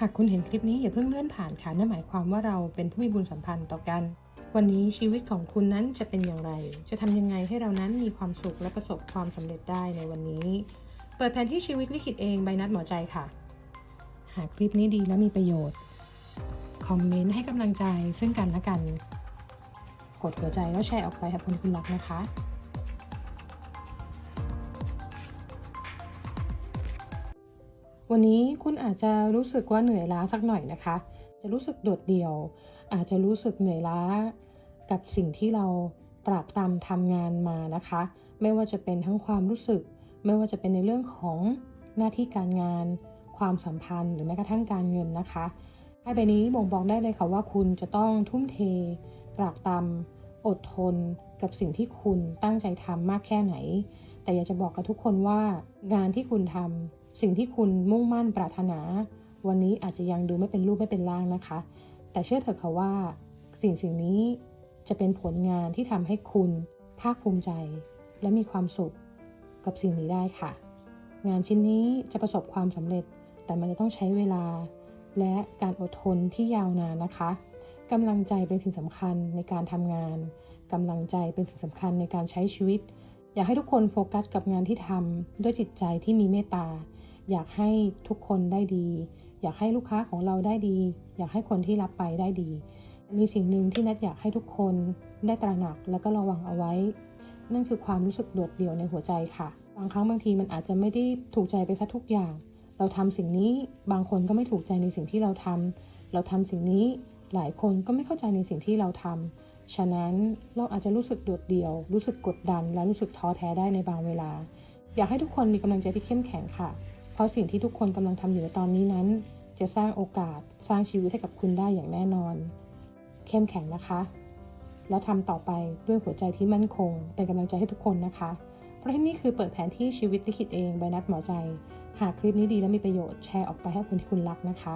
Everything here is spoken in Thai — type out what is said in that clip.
หากคุณเห็นคลิปนี้อย่าเพิ่งเลื่อนผ่านค่ะนั่นหมายความว่าเราเป็นผู้มีบุญสัมพันธ์ต่อกัน วันนี้ชีวิตของคุณนั้นจะเป็นอย่างไร จะทำยังไงให้เรานั้นมีความสุขและประสบความสำเร็จได้ในวันนี้ เปิดแผนที่ชีวิตลิขิตเองใบนัดหมอใจค่ะ หากคลิปนี้ดีและมีประโยชน์ คอมเมนต์ให้กำลังใจซึ่งกันและกัน กดหัวใจแล้วแชร์ออกไปให้คนคุณรักนะคะ วันนี้คุณอาจจะรู้สึกว่าเหนื่อยล้าสักหน่อยนะคะ จะรู้สึกโดดเดี่ยว อาจจะรู้สึกเหนื่อยล้ากับสิ่งที่เราตรากตรำทำงานมานะคะ ไม่ว่าจะเป็นทั้งความรู้สึก ไม่ว่าจะเป็นในเรื่องของหน้าที่การงาน ความสัมพันธ์ หรือแม้กระทั่งการเงินนะคะไพ่ใบนี้บ่งบอกได้เลยค่ะว่าคุณจะต้องทุ่มเทตรากตรำอดทน กับสิ่งที่คุณตั้งใจทำมากแค่ไหน แต่อยากจะบอกกับทุกคนว่างานที่คุณทำ สิ่งที่คุณมุ่งมั่นปรารถนา วันนี้อาจจะยังดูไม่เป็นรูปไม่เป็นร่างนะคะ แต่เชื่อเถอะค่ะว่า สิ่งสิ่งนี้จะเป็นผลงานที่ทำให้คุณภาคภูมิใจ และมีความสุขกับสิ่งนี้ได้ค่ะ งานชิ้นนี้จะประสบความสำเร็จ แต่มันจะต้องใช้เวลา และการอดทนที่ยาวนานนะคะกำลังใจเป็นสิ่งสำคัญในการทำงานกำลังใจเป็นสิ่งสำคัญในการใช้ชีวิต อยากให้ทุกคนโฟกัสกับงานที่ทำด้วยจิตใจที่มีเมตตา อยากให้ทุกคนได้ดี อยากให้ลูกค้าของเราได้ดี อยากให้คนที่รับไปได้ดี มีสิ่งหนึ่งที่นัดอยากให้ทุกคนได้ตระหนักและก็ระวังเอาไว้ นั่นคือความรู้สึกโดดเดี่ยวในหัวใจค่ะบางครั้งบางทีมันอาจจะไม่ได้ถูกใจไปซะทุกอย่าง เราทำสิ่งนี้บางคนก็ไม่ถูกใจในสิ่งที่เราทำเราทำสิ่งนี้หลายคนก็ไม่เข้าใจในสิ่งที่เราทำฉะนั้นเราอาจจะรู้สึกโดดเดี่ยว รู้สึกกดดัน และรู้สึกท้อแท้ได้ในบางเวลา อยากให้ทุกคนมีกำลังใจที่เข้มแข็งค่ะ เพราะสิ่งที่ทุกคนกำลังทำอยู่ในตอนนี้นั้น จะสร้างโอกาสสร้างชีวิตให้กับคุณได้อย่างแน่นอน เข้มแข็งนะคะ แล้วทำต่อไปด้วยหัวใจที่มั่นคง เป็นกำลังใจให้ทุกคนนะคะ เพราะที่นี่คือเปิดแผนที่ชีวิตลิคิดเองใบนัดหมอใจ หากคลิปนี้ดีและมีประโยชน์แชร์ออกไปให้คนที่คุณรักนะคะ